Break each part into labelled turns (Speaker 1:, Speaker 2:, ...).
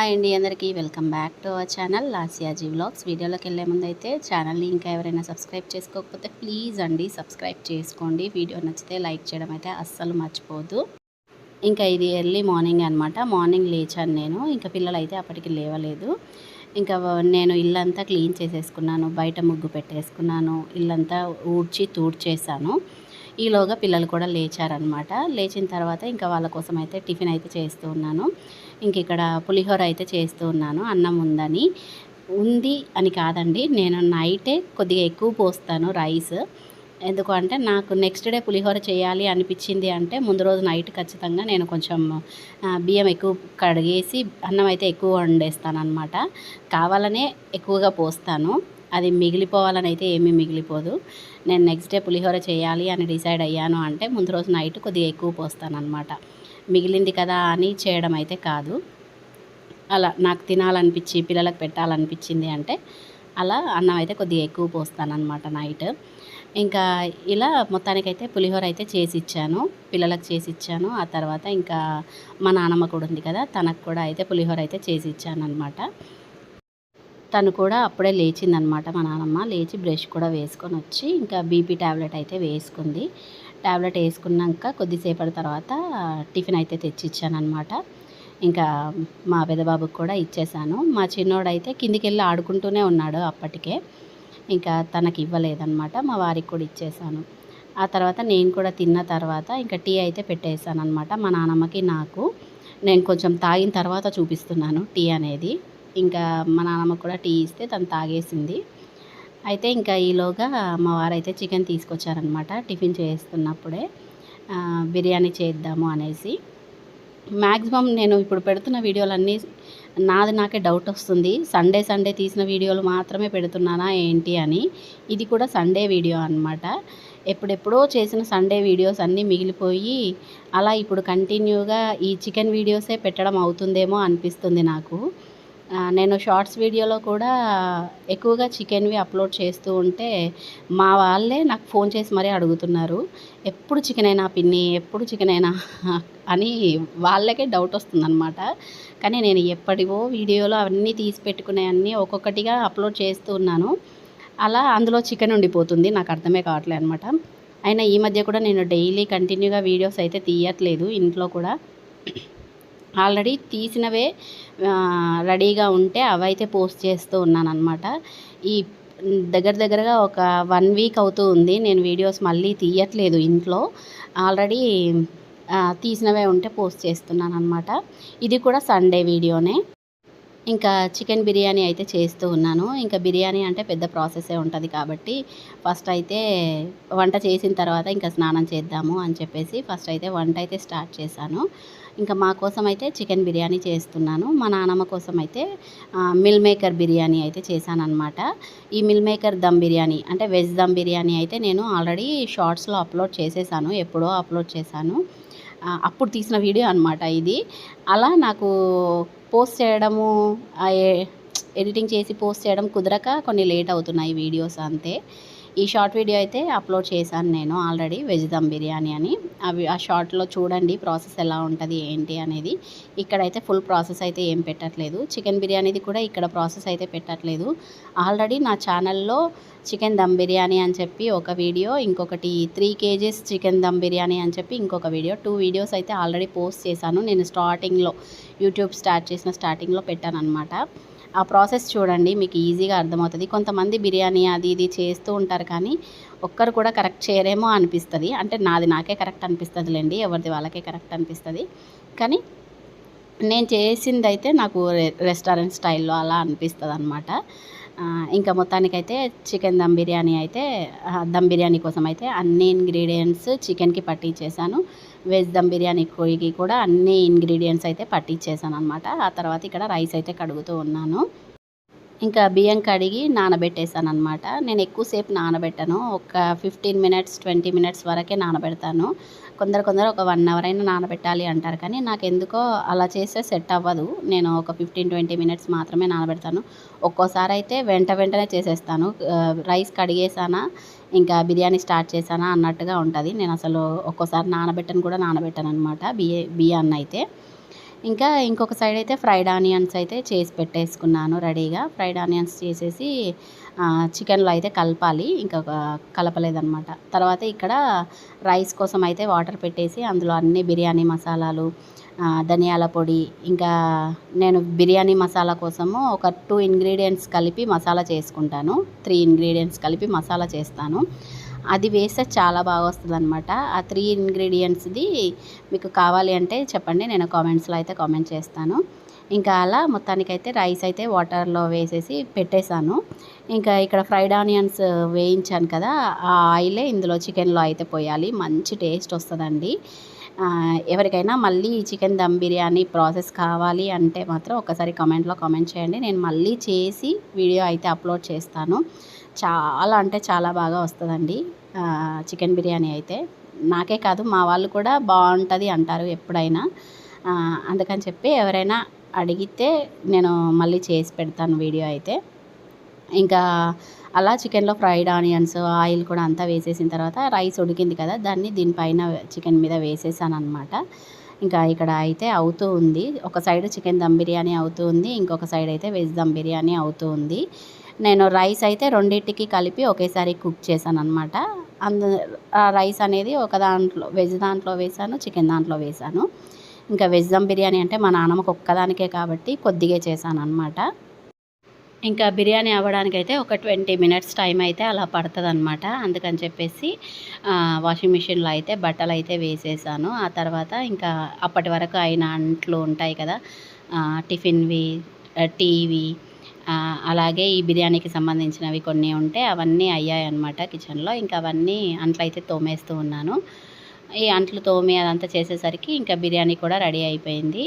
Speaker 1: Hi అండి అందరికీ welcome back to our channel లాసియాజీ vlogs. వీడియోలోకి వెళ్ళే ముందు అయితే ఛానల్ని ఇంకా ఎవరైనా సబ్స్క్రైబ్ చేసుకోకపోతే ప్లీజ్ అండి సబ్స్క్రైబ్ చేసుకోండి. వీడియో నచ్చితే లైక్ చేయడం అయితే అస్సలు మర్చిపోదు ఇంకా ఇది ఎర్లీ మార్నింగ్ అనమాట మార్నింగ్ లేచాను నేను. ఇంకా పిల్లలు అయితే అప్పటికి లేవలేదు. ఇంకా నేను ఇల్లంతా క్లీన్ చేసేసుకున్నాను బయట ముగ్గు పెట్టేసుకున్నాను ఇల్లంతా ఊడ్చి తూడ్చేసాను ఈలోగా పిల్లలు కూడా లేచారనమాట లేచిన తర్వాత ఇంకా వాళ్ళ కోసం అయితే టిఫిన్ అయితే చేస్తూ ఉన్నాను. ఇంక ఇక్కడ పులిహోర అయితే చేస్తూ ఉన్నాను. అన్నం ఉందని. ఉంది అని కాదండి. నేను నైటే కొద్దిగా ఎక్కువ పోస్తాను రైస్. ఎందుకు అంటే నాకు నెక్స్ట్ డే పులిహోర చేయాలి అనిపించింది అంటే ముందు రోజు నైట్ ఖచ్చితంగా నేను కొంచెం బియ్యం ఎక్కువ కడిగేసి అన్నం అయితే ఎక్కువ వండేస్తాను అనమాట కావాలనే ఎక్కువగా పోస్తాను. అది మిగిలిపోవాలని అయితే ఏమీ మిగిలిపోదు. నేను నెక్స్ట్ డే పులిహోర చేయాలి అని డిసైడ్ అయ్యాను అంటే ముందు రోజు నైట్ కొద్దిగా ఎక్కువ పోస్తాను అనమాట మిగిలింది కదా అని చేయడం అయితే కాదు. అలా నాకు తినాలనిపించి పిల్లలకు పెట్టాలనిపించింది అంటే అలా అన్నం అయితే కొద్దిగా ఎక్కువ పోస్తానన్నమాట నైట్. ఇంకా ఇలా మొత్తానికైతే పులిహోర అయితే చేసి ఇచ్చాను పిల్లలకు చేసి ఇచ్చాను ఆ తర్వాత ఇంకా మా నాన్నమ్మ కూడా ఉంది కదా తనకు కూడా అయితే పులిహోర అయితే చేసి ఇచ్చాను అనమాట తను కూడా అప్పుడే లేచిందనమాట మా నాన్నమ్మ లేచి బ్రష్ కూడా వేసుకొని వచ్చి ఇంకా బీపీ ట్యాబ్లెట్ అయితే వేసుకుంది. ట్యాబ్లెట్ వేసుకున్నాక కొద్దిసేపటి తర్వాత టిఫిన్ అయితే తెచ్చి ఇచ్చానమాట ఇంకా మా పెద్దబాబుకి కూడా ఇచ్చేసాను. మా చిన్నోడైతే కిందికి వెళ్ళి ఆడుకుంటూనే ఉన్నాడు అప్పటికే. ఇంకా తనకి ఇవ్వలేదన్నమాట. మా వారికి కూడా ఇచ్చేసాను. ఆ తర్వాత నేను కూడా తిన్న తర్వాత ఇంకా టీ అయితే పెట్టేసాను అనమాట మా నాన్నమ్మకి నాకు. నేను కొంచెం తాగిన తర్వాత చూపిస్తున్నాను టీ అనేది. ఇంకా మా నాన్నమ్మ కూడా టీ ఇస్తే తను తాగేసింది. అయితే ఇంకా ఈలోగా మా వారైతే చికెన్ తీసుకొచ్చారనమాట టిఫిన్ చేస్తున్నప్పుడే. బిర్యానీ చేద్దాము అనేసి. మ్యాక్సిమం నేను ఇప్పుడు పెడుతున్న వీడియోలన్నీ నాది నాకే డౌట్ వస్తుంది. సండే సండే తీసిన వీడియోలు మాత్రమే పెడుతున్నానా ఏంటి అని. ఇది కూడా సండే వీడియో అనమాట ఎప్పుడెప్పుడో చేసిన సండే వీడియోస్ అన్నీ మిగిలిపోయి అలా ఇప్పుడు కంటిన్యూగా ఈ చికెన్ వీడియోసే పెట్టడం అవుతుందేమో అనిపిస్తుంది నాకు. నేను షార్ట్స్ వీడియోలో కూడా ఎక్కువగా చికెన్వి అప్లోడ్ చేస్తూ ఉంటే మా వాళ్ళే నాకు ఫోన్ చేసి మరీ అడుగుతున్నారు ఎప్పుడు చికెన్ అయినా పిన్ని ఎప్పుడు చికెన్ అయినా అని వాళ్ళకే డౌట్ వస్తుందన్నమాట. కానీ నేను ఎప్పటివో వీడియోలో అవన్నీ తీసి పెట్టుకునే అన్నీ ఒక్కొక్కటిగా అప్లోడ్ చేస్తూ ఉన్నాను. అలా అందులో చికెన్ ఉండిపోతుంది నాకు అర్థమే కావట్లేదు అనమాట అయినా ఈ మధ్య కూడా నేను డైలీ కంటిన్యూగా వీడియోస్ అయితే తీయట్లేదు ఇంట్లో కూడా. ఆల్రెడీ తీసినవే రెడీగా ఉంటే అవైతే పోస్ట్ చేస్తూ ఉన్నానమాట ఈ దగ్గర దగ్గరగా ఒక వన్ వీక్ అవుతూ ఉంది. నేను వీడియోస్ మళ్ళీ తీయట్లేదు ఇంట్లో. ఆల్రెడీ తీసినవే ఉంటే పోస్ట్ చేస్తున్నాను అనమాట ఇది కూడా సండే వీడియోనే. ఇంకా చికెన్ బిర్యానీ అయితే చేస్తూ ఉన్నాను. ఇంకా బిర్యానీ అంటే పెద్ద ప్రాసెసే ఉంటుంది కాబట్టి ఫస్ట్ అయితే వంట చేసిన తర్వాత ఇంకా స్నానం చేద్దాము అని చెప్పేసి ఫస్ట్ అయితే వంట అయితే స్టార్ట్ చేశాను. ఇంకా మా కోసం అయితే చికెన్ బిర్యానీ చేస్తున్నాను. మా నానమ్మ కోసం అయితే మిల్ మేకర్ బిర్యానీ అయితే చేశానమాట ఈ మిల్ మేకర్ దమ్ బిర్యానీ అంటే వెజ్ దమ్ బిర్యానీ అయితే నేను ఆల్రెడీ షార్ట్స్లో అప్లోడ్ చేసేసాను ఎప్పుడో అప్లోడ్ చేశాను. అప్పుడు తీసిన వీడియో అనమాట ఇది. అలా నాకు పోస్ట్ చేయడము ఎడిటింగ్ చేసి పోస్ట్ చేయడం కుదరక కొన్ని లేట్ అవుతున్నాయి వీడియోస్ అంతే. ఈ షార్ట్ వీడియో అయితే అప్లోడ్ చేశాను నేను ఆల్రెడీ వెజ్ దమ్ బిర్యానీ అని. అవి ఆ షార్ట్లో చూడండి ప్రాసెస్ ఎలా ఉంటుంది ఏంటి అనేది. ఇక్కడైతే ఫుల్ ప్రాసెస్ అయితే ఏం పెట్టట్లేదు. చికెన్ బిర్యానీది కూడా ఇక్కడ ప్రాసెస్ అయితే పెట్టట్లేదు. ఆల్రెడీ నా ఛానల్లో చికెన్ దమ్ బిర్యానీ అని చెప్పి ఒక వీడియో ఇంకొకటి three KGs chicken dum biryani అని చెప్పి ఇంకొక వీడియో. టూ వీడియోస్ అయితే ఆల్రెడీ పోస్ట్ చేశాను. నేను స్టార్టింగ్లో యూట్యూబ్ స్టార్ట్ చేసిన స్టార్టింగ్లో పెట్టాను అనమాట ఆ ప్రాసెస్ చూడండి మీకు ఈజీగా అర్థమవుతుంది. కొంతమంది బిర్యానీ అది ఇది చేస్తూ ఉంటారు కానీ ఒక్కరు కూడా కరెక్ట్ చేయరేమో అనిపిస్తుంది. అంటే నాది నాకే కరెక్ట్ అనిపిస్తుందిలేండి ఎవరిది వాళ్ళకే కరెక్ట్ అనిపిస్తుంది. కానీ నేను చేసింది అయితే నాకు రె- రెస్టారెంట్ స్టైల్లో అలా అనిపిస్తుంది అనమాట ఇంకా మొత్తానికైతే చికెన్ దమ్ బిర్యానీ అయితే దమ్ బిర్యానీ కోసం అయితే అన్ని ఇంగ్రీడియంట్స్ చికెన్కి పట్టించేసాను వెజ్ దమ్ బిర్యానీకి కూడా అన్ని ఇంగ్రీడియంట్స్ అయితే పట్టించేసాను అనమాట ఆ తర్వాత ఇక్కడ రైస్ అయితే కడుగుతూ ఉన్నాను. ఇంకా బియ్యం కడిగి నానబెట్టేసాను అనమాట నేను ఎక్కువసేపు నానబెట్టాను. ఒక ఫిఫ్టీన్ మినిట్స్ ట్వంటీ మినిట్స్ వరకే నానబెడతాను. కొందరు కొందరు ఒక వన్ అవర్ అయినా నానబెట్టాలి అంటారు. కానీ నాకు ఎందుకో అలా చేస్తే సెట్ అవ్వదు. నేను ఒక ఫిఫ్టీన్ ట్వంటీ మినిట్స్ మాత్రమే నానబెడతాను. ఒక్కోసారి అయితే వెంట వెంటనే చేసేస్తాను. రైస్ కడిగేసానా ఇంకా బిర్యానీ స్టార్ట్ చేశానా అన్నట్టుగా ఉంటుంది. నేను అసలు ఒక్కోసారి నానబెట్టను కూడా నానబెట్టాను అనమాట బియ్య బియ్యాన్ని అయితే. ఇంకా ఇంకొక సైడ్ అయితే ఫ్రైడ్ ఆనియన్స్ అయితే చేసి పెట్టేసుకున్నాను రెడీగా ఫ్రైడ్ ఆనియన్స్ చేసేసి చికెన్లో అయితే కలపాలి. ఇంకా కలపలేదన్నమాట. తర్వాత ఇక్కడ రైస్ కోసం అయితే వాటర్ పెట్టేసి అందులో అన్ని బిర్యానీ మసాలాలు ధనియాల పొడి ఇంకా నేను బిర్యానీ మసాలా కోసము ఒక టూ ఇంగ్రీడియంట్స్ కలిపి మసాలా చేసుకుంటాను. త్రీ ఇంగ్రీడియంట్స్ కలిపి మసాలా చేస్తాను. అది వేస్తే చాలా బాగా వస్తుంది అనమాట ఆ త్రీ ఇంగ్రీడియంట్స్ది మీకు కావాలి అంటే చెప్పండి నేను కామెంట్స్లో అయితే కామెంట్ చేస్తాను. ఇంకా అలా మొత్తానికైతే రైస్ అయితే వాటర్లో వేసేసి పెట్టేశాను. ఇంకా ఇక్కడ ఫ్రైడ్ ఆనియన్స్ వేయించాను కదా ఆ ఆయిలే ఇందులో చికెన్లో అయితే పోయాలి. మంచి టేస్ట్ వస్తుందండి. ఎవరికైనా మళ్ళీ చికెన్ దమ్ బిర్యానీ ప్రాసెస్ కావాలి అంటే మాత్రం ఒకసారి కామెంట్లో కామెంట్ చేయండి. నేను మళ్ళీ చేసి వీడియో అయితే అప్లోడ్ చేస్తాను. చాలా అంటే చాలా బాగా వస్తుందండి. చికెన్ బిర్యానీ అయితే. నాకే కాదు మా వాళ్ళు కూడా బాగుంటుంది అంటారు ఎప్పుడైనా. అందుకని చెప్పి ఎవరైనా అడిగితే నేను మళ్ళీ చేసి పెడతాను వీడియో అయితే. ఇంకా అలా చికెన్లో ఫ్రైడ్ ఆనియన్స్ ఆయిల్ కూడా అంతా వేసేసిన తర్వాత రైస్ ఉడికింది కదా దాన్ని దీనిపైన చికెన్ మీద వేసేసాను అనమాట ఇంకా ఇక్కడ అయితే అవుతూ ఉంది. ఒక సైడ్ చికెన్ దమ్ బిర్యానీ అవుతూ ఉంది ఇంకొక సైడ్ అయితే వెజ్ దమ్ బిర్యానీ అవుతూ ఉంది. నేను రైస్ అయితే రెండింటికి కలిపి ఒకేసారి కుక్ చేశాను అనమాట అందు ఆ రైస్ అనేది ఒక దాంట్లో వెజ్ దాంట్లో వేసాను చికెన్ దాంట్లో వేసాను ఇంకా వెజ్ దమ్ బిర్యానీ అంటే మా నాన్నమ్మకు ఒక్కదానికే కాబట్టి కొద్దిగా చేశాను అనమాట ఇంకా బిర్యానీ అవ్వడానికైతే ఒక ట్వంటీ మినిట్స్ టైం అయితే అలా పడుతుంది అనమాట అందుకని చెప్పేసి వాషింగ్ మిషన్లో అయితే బట్టలు అయితే వేసేసాను. ఆ తర్వాత ఇంకా అప్పటి వరకు అయిన అంట్లు ఉంటాయి కదా టిఫిన్వి టీవీ అలాగే ఈ బిర్యానీకి సంబంధించినవి కొన్ని ఉంటే అవన్నీ అయ్యాయి అనమాట కిచెన్లో. ఇంకా అవన్నీ అంట్లు అయితే తోమేస్తూ ఉన్నాను. ఈ అంట్లు తోమి అదంతా చేసేసరికి ఇంకా బిర్యానీ కూడా రెడీ అయిపోయింది.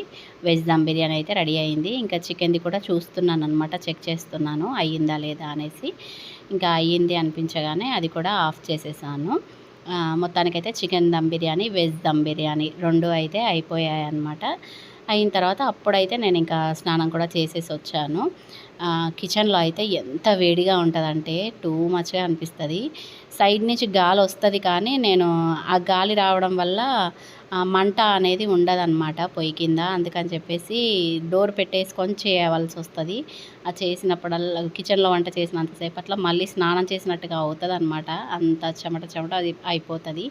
Speaker 1: వెజ్ దమ్ బిర్యానీ అయితే రెడీ అయింది. ఇంకా చికెన్ది కూడా చూస్తున్నాను అనమాట చెక్ చేస్తున్నాను అయ్యిందా లేదా అనేసి. ఇంకా అయ్యింది అనిపించగానే అది కూడా ఆఫ్ చేసేసాను. మొత్తానికైతే చికెన్ దమ్ బిర్యానీ వెజ్ దమ్ బిర్యానీ రెండు అయితే అయిపోయాయి అన్నమాట అయిన తర్వాత అప్పుడైతే నేను ఇంకా స్నానం కూడా చేసేసి వచ్చాను. కిచెన్లో అయితే ఎంత వేడిగా ఉంటుందంటే టూ మచ్గా అనిపిస్తుంది. సైడ్ నుంచి గాలి వస్తుంది కానీ నేను ఆ గాలి రావడం వల్ల మంట అనేది ఉండదన్నమాట పొయ్యి కింద. అందుకని చెప్పేసి డోర్ పెట్టేసుకొని చేయవలసి వస్తుంది. ఆ చేసినప్పుడల్లా కిచెన్లో వంట చేసినంతసేపు అట్లా మళ్ళీ స్నానం చేసినట్టుగా అవుతుంది అనమాట అంత చెమట చెమట అది అయిపోతుంది.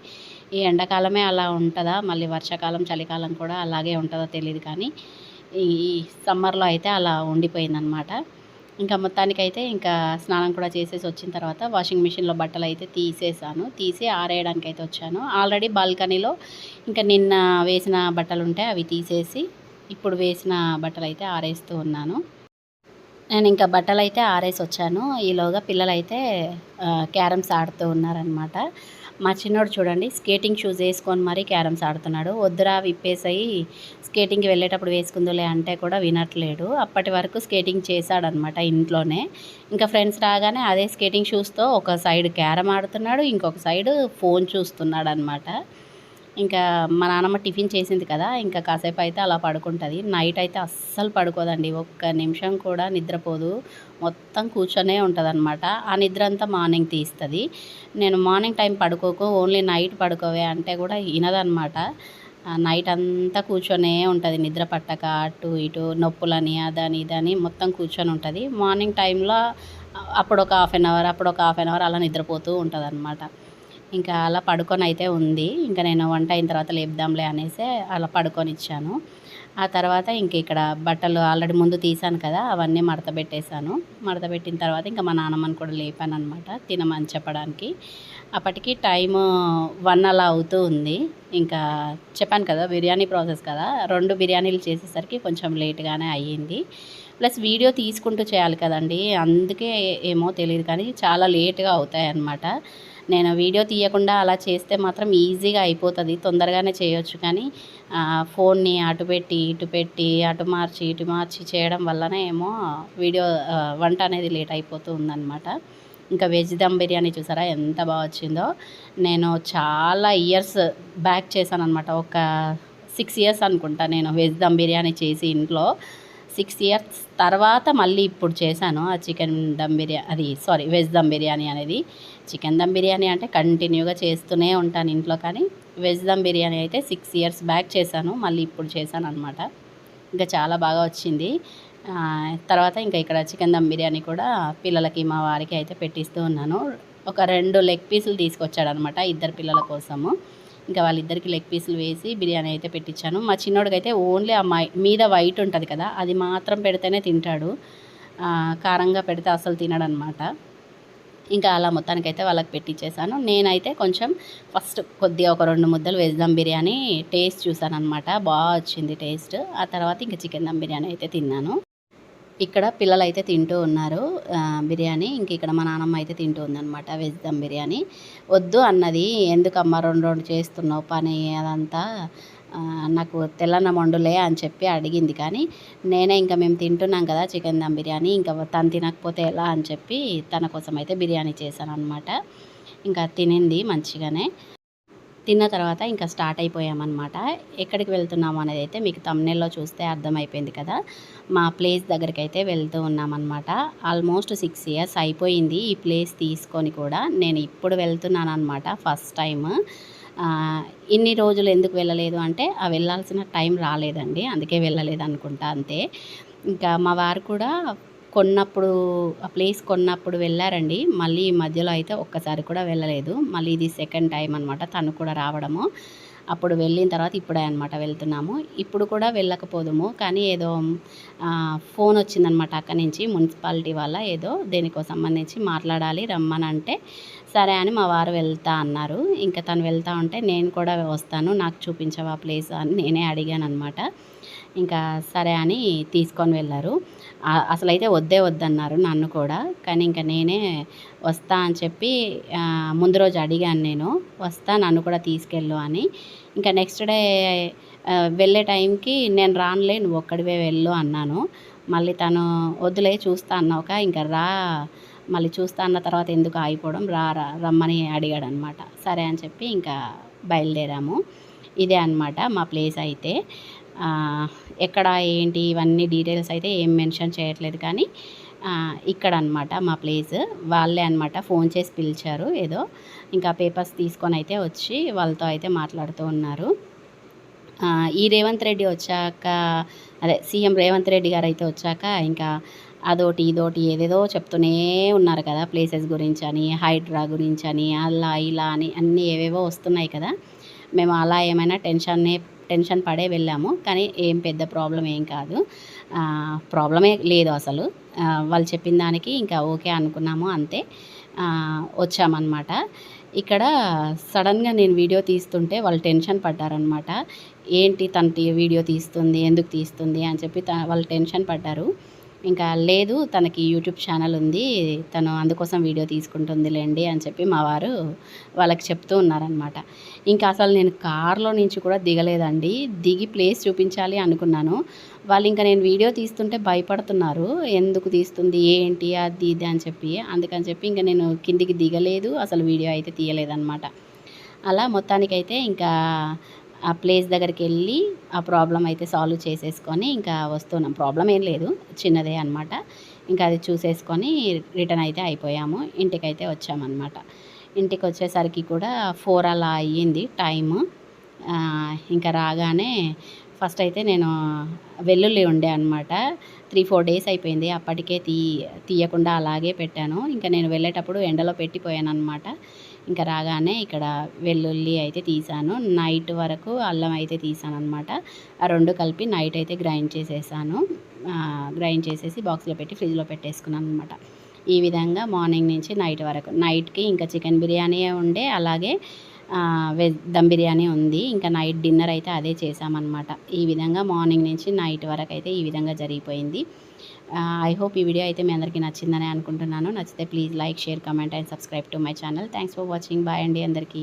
Speaker 1: ఈ ఎండాకాలమే అలా ఉంటుందా? మళ్ళీ వర్షాకాలం చలికాలం కూడా అలాగే ఉంటుందో తెలియదు కానీ ఈ సమ్మర్లో అయితే అలా ఉండిపోయిందనమాట ఇంకా మొత్తానికైతే ఇంకా స్నానం కూడా చేసేసి వచ్చిన తర్వాత వాషింగ్ మిషన్లో బట్టలు అయితే తీసేసాను. తీసి ఆరేయడానికి అయితే వచ్చాను. ఆల్రెడీ బాల్కనీలో ఇంకా నిన్న వేసిన బట్టలు ఉంటే అవి తీసేసి ఇప్పుడు వేసిన బట్టలు అయితే ఆరేస్తూ ఉన్నాను. నేను ఇంకా బట్టలు అయితే ఆరేసి వచ్చాను. ఈలోగా పిల్లలైతే క్యారమ్స్ ఆడుతూ ఉన్నారనమాట మా చిన్నోడు చూడండి స్కేటింగ్ షూస్ వేసుకొని మరీ క్యారమ్స్ ఆడుతున్నాడు. వద్దురా విప్పేసాయి స్కేటింగ్కి వెళ్ళేటప్పుడు వేసుకుందులే అంటే కూడా వినట్లేడు. అప్పటి వరకు స్కేటింగ్ చేశాడనమాట ఇంట్లోనే. ఇంకా ఫ్రెండ్స్ రాగానే అదే స్కేటింగ్ షూస్తో ఒక సైడ్ క్యారమ్ ఆడుతున్నాడు ఇంకొక సైడ్ ఫోన్ చూస్తున్నాడు అనమాట ఇంకా మా నాన్నమ్మ టిఫిన్ చేసింది కదా ఇంకా కాసేపు అయితే అలా పడుకుంటుంది. నైట్ అయితే అస్సలు పడుకోదండి ఒక్క నిమిషం కూడా నిద్రపోదు. మొత్తం కూర్చొనే ఉంటుందన్నమాట. ఆ నిద్ర అంతా మార్నింగ్ తీస్తుంది. నేను మార్నింగ్ టైం పడుకోకు ఓన్లీ నైట్ పడుకోవే అంటే కూడా వినదనమాట నైట్ అంతా కూర్చొనే ఉంటుంది నిద్ర పట్టక అటు ఇటు నొప్పులని అదని ఇదని మొత్తం కూర్చొని ఉంటుంది. మార్నింగ్ టైంలో అప్పుడు ఒక హాఫ్ అన్ అవర్ అప్పుడు ఒక హాఫ్ అన్ అవర్ అలా నిద్రపోతూ ఉంటుంది అనమాట ఇంకా అలా పడుకొని అయితే ఉంది. ఇంకా నేను వంట అయిన తర్వాత లేపుదాంలే అనేసి అలా పడుకొని ఇచ్చాను. ఆ తర్వాత ఇంక ఇక్కడ బట్టలు ఆల్రెడీ ముందు తీసాను కదా అవన్నీ మడత పెట్టేశాను. మడత పెట్టిన తర్వాత ఇంకా మా నాన్నమ్మని కూడా లేపాను అనమాట తినమని చెప్పడానికి. అప్పటికి టైము వన్ అలా అవుతూ ఉంది. ఇంకా చెప్పాను కదా బిర్యానీ ప్రాసెస్ కదా రెండు బిర్యానీలు చేసేసరికి కొంచెం లేట్గానే అయ్యింది. ప్లస్ వీడియో తీసుకుంటూ చేయాలి కదండి అందుకే ఏమో తెలియదు కానీ చాలా లేట్గా అవుతాయి అన్నమాట నేను వీడియో తీయకుండా అలా చేస్తే మాత్రం ఈజీగా అయిపోతుంది. తొందరగానే చేయొచ్చు. కానీ ఫోన్ని అటు పెట్టి ఇటు పెట్టి అటు మార్చి ఇటు మార్చి చేయడం వల్లనే ఏమో వీడియో వంట అనేది లేట్ అయిపోతూ ఉందన్నమాట. ఇంకా వెజ్ దమ్ బిర్యానీ చూసారా? ఎంత బాగా వచ్చిందో. నేను చాలా ఇయర్స్ బ్యాక్ చేశాను అనమాట ఒక సిక్స్ ఇయర్స్ అనుకుంటా నేను వెజ్ దమ్ బిర్యానీ చేసి ఇంట్లో. సిక్స్ ఇయర్స్ తర్వాత మళ్ళీ ఇప్పుడు చేశాను. ఆ చికెన్ దమ్ బిర్యానీ అది సారీ వెజ్ దమ్ బిర్యానీ అనేది. చికెన్ దమ్ బిర్యానీ అంటే కంటిన్యూగా చేస్తూనే ఉంటాను ఇంట్లో కానీ వెజ్ దమ్ బిర్యానీ అయితే సిక్స్ ఇయర్స్ బ్యాక్ చేశాను మళ్ళీ ఇప్పుడు చేశాను అనమాట ఇంకా చాలా బాగా వచ్చింది. తర్వాత ఇంకా ఇక్కడ చికెన్ దమ్ బిర్యానీ కూడా పిల్లలకి మా వారికి అయితే పెట్టిస్తూ ఉన్నాను. ఒక రెండు లెగ్ పీసులు తీసుకొచ్చాడనమాట ఇద్దరు పిల్లల కోసము. ఇంకా వాళ్ళిద్దరికి లెగ్ పీసులు వేసి బిర్యానీ అయితే పెట్టించాను. మా చిన్నోడికైతే అయితే ఓన్లీ ఆ మై మీద వైట్ ఉంటుంది కదా అది మాత్రం పెడితేనే తింటాడు. కారంగా పెడితే అసలు తినడనమాట ఇంకా అలా మొత్తానికైతే వాళ్ళకి పెట్టించేసాను నేనైతే కొంచెం ఫస్ట్ కొద్దిగా ఒక రెండు ముద్దలు వెజ్ దమ్ బిర్యానీ టేస్ట్ చూసాను అనమాట బాగా వచ్చింది టేస్ట్. ఆ తర్వాత ఇంకా చికెన్ దమ్ బిర్యానీ అయితే తిన్నాను. ఇక్కడ పిల్లలు అయితే తింటూ ఉన్నారు. బిర్యానీ ఇంక ఇక్కడ మా నాన్నమ్మ అయితే తింటూ ఉందన్నమాట వెజ్ దమ్ బిర్యానీ. వద్దు అన్నది. ఎందుకమ్మా రెండు రెండు చేస్తున్నావు పని అదంతా? నాకు తెల్లన్న వండులే అని చెప్పి అడిగింది. కానీ నేనే ఇంకా మేము తింటున్నాం కదా చికెన్ దమ్ బిర్యానీ ఇంకా తను తినకపోతే ఎలా అని చెప్పి తన కోసం అయితే బిర్యానీ చేశాను అనమాట ఇంకా తినింది మంచిగానే. తిన్న తర్వాత ఇంకా స్టార్ట్ అయిపోయామన్నమాట. ఎక్కడికి వెళ్తున్నాము అనేది అయితే మీకు తమ్నెల్లో చూస్తే అర్థమైపోయింది కదా. మా ప్లేస్ దగ్గరికి అయితే వెళ్తూ ఉన్నామన్నమాట. ఆల్మోస్ట్ సిక్స్ ఇయర్స్ అయిపోయింది ఈ ప్లేస్ తీసుకొని కూడా. నేను ఇప్పుడు వెళ్తున్నాను అనమాట ఫస్ట్ టైం ఇన్ని రోజులు ఎందుకు వెళ్ళలేదు అంటే ఆ వెళ్ళాల్సిన టైం రాలేదండి. అందుకే వెళ్ళలేదు అనుకుంటా అంతే. ఇంకా మా వారు కూడా కొన్నప్పుడు ఆ ప్లేస్ కొన్నప్పుడు వెళ్ళారండి. మళ్ళీ ఈ మధ్యలో అయితే ఒక్కసారి కూడా వెళ్ళలేదు. మళ్ళీ ఇది సెకండ్ టైం అనమాట తను కూడా రావడము. అప్పుడు వెళ్ళిన తర్వాత ఇప్పుడే అనమాట వెళ్తున్నాము. ఇప్పుడు కూడా వెళ్ళకపోదుము. కానీ ఏదో ఫోన్ వచ్చిందనమాట అక్కడి నుంచి మున్సిపాలిటీ వల్ల ఏదో దేనికో సంబంధించి మాట్లాడాలి రమ్మనంటే సరే అని మా వారు వెళ్తా అన్నారు. ఇంకా తను వెళ్తా ఉంటే నేను కూడా వస్తాను నాకు చూపించవా ప్లేస్ అని నేనే అడిగాను అనమాట ఇంకా సరే అని తీసుకొని వెళ్ళారు. అసలు అసలైతే వద్దే వద్దన్నారు నన్ను కూడా. కానీ ఇంకా నేనే వస్తా అని చెప్పి ముందు రోజు అడిగాను నేను. వస్తా నన్ను కూడా తీసుకెళ్ళు అని. ఇంకా నెక్స్ట్ డే వెళ్ళే టైంకి నేను రానులే నువ్వు ఒక్కడివే వెళ్ళు అన్నాను. మళ్ళీ తను వద్దులే చూస్తా అన్నాక ఇంకా రా మళ్ళీ చూస్తా అన్న తర్వాత ఎందుకు ఆగిపోవడం రా రా రమ్మని అడిగాడు అనమాట సరే అని చెప్పి ఇంకా బయలుదేరాము. ఇదే అన్నమాట మా ప్లేస్ అయితే. ఎక్కడ ఏంటి ఇవన్నీ డీటెయిల్స్ అయితే ఏం మెన్షన్ చేయట్లేదు కానీ ఇక్కడ అనమాట మా ప్లేస్. వాళ్ళే అనమాట ఫోన్ చేసి పిలిచారు ఏదో. ఇంకా పేపర్స్ తీసుకొని అయితే వచ్చి వాళ్ళతో అయితే మాట్లాడుతూ ఉన్నారు. ఈ రేవంత్ రెడ్డి వచ్చాక అదే సీఎం రేవంత్ రెడ్డి గారు అయితే వచ్చాక ఇంకా అదోటి ఇదోటి ఏదేదో చెప్తూనే ఉన్నారు కదా ప్లేసెస్ గురించి అని హైడ్రా గురించి అని అలా ఇలా అని అన్నీ ఏవేవో వస్తున్నాయి కదా. మేము అలా ఏమైనా టెన్షన్నే టెన్షన్ పడే వెళ్ళాము. కానీ ఏం పెద్ద ప్రాబ్లం ఏం కాదు. ప్రాబ్లమే లేదు అసలు. వాళ్ళు చెప్పిన దానికి ఇంకా ఓకే అనుకున్నాము అంతే. వచ్చామన్నమాట. ఇక్కడ సడన్గా నేను వీడియో తీస్తుంటే వాళ్ళు టెన్షన్ పడ్డారనమాట ఏంటి తన వీడియో తీస్తుంది ఎందుకు తీస్తుంది అని చెప్పి వాళ్ళు టెన్షన్ పడ్డారు. ఇంకా లేదు తనకి యూట్యూబ్ ఛానల్ ఉంది తను అందుకోసం వీడియో తీసుకుంటుందిలేండి అని చెప్పి మా వారు వాళ్ళకి చెప్తూ ఉన్నారనమాట ఇంకా అసలు నేను కార్లో నుంచి కూడా దిగలేదండి. దిగి ప్లేస్ చూపించాలి అనుకున్నాను. వాళ్ళు ఇంకా నేను వీడియో తీస్తుంటే భయపడుతున్నారు. ఎందుకు తీస్తుంది? ఏంటి? అది ఇది అని చెప్పి. అందుకని చెప్పి ఇంకా నేను కిందికి దిగలేదు. అసలు వీడియో అయితే తీయలేదన్నమాట. అలా మొత్తానికైతే ఇంకా ఆ ప్లేస్ దగ్గరికి వెళ్ళి ఆ ప్రాబ్లం అయితే సాల్వ్ చేసేసుకొని ఇంకా వస్తున్నాం. ప్రాబ్లం ఏం లేదు చిన్నదే అనమాట ఇంకా అది చూసేసుకొని రిటర్న్ అయితే అయిపోయాము. ఇంటికైతే వచ్చామన్నమాట. ఇంటికి వచ్చేసరికి కూడా ఫోర్ అలా అయ్యింది టైము. ఇంకా రాగానే ఫస్ట్ అయితే నేను వెల్లుల్లి ఉండే అనమాట త్రీ ఫోర్ డేస్ అయిపోయింది. అప్పటికే తీ తీయకుండా అలాగే పెట్టాను. ఇంకా నేను వెళ్ళేటప్పుడు ఎండలో పెట్టిపోయాను అనమాట ఇంకా రాగానే ఇక్కడ వెల్లుల్లి అయితే తీసాను. నైట్ వరకు అల్లం అయితే తీసాను అనమాట ఆ రెండు కలిపి నైట్ అయితే గ్రైండ్ చేసేసాను. గ్రైండ్ చేసేసి బాక్స్లో పెట్టి ఫ్రిడ్జ్లో పెట్టేసుకున్నాను అనమాట ఈ విధంగా మార్నింగ్ నుంచి నైట్ వరకు. నైట్కి ఇంకా చికెన్ బిర్యానీ ఉండే అలాగే వెజ్ దమ్ బిర్యానీ ఉంది. ఇంకా నైట్ డిన్నర్ అయితే అదే చేసామన్నమాట ఈ విధంగా మార్నింగ్ నుంచి నైట్ వరకు అయితే ఈ విధంగా జరిగిపోయింది. ఐ హోప్ ఈ వీడియో అయితే మీ అందరికీ నచ్చిందని అనుకుంటున్నాను. నచ్చితే please like share comment and subscribe to my channel thanks for watching bye అండి అందరికీ.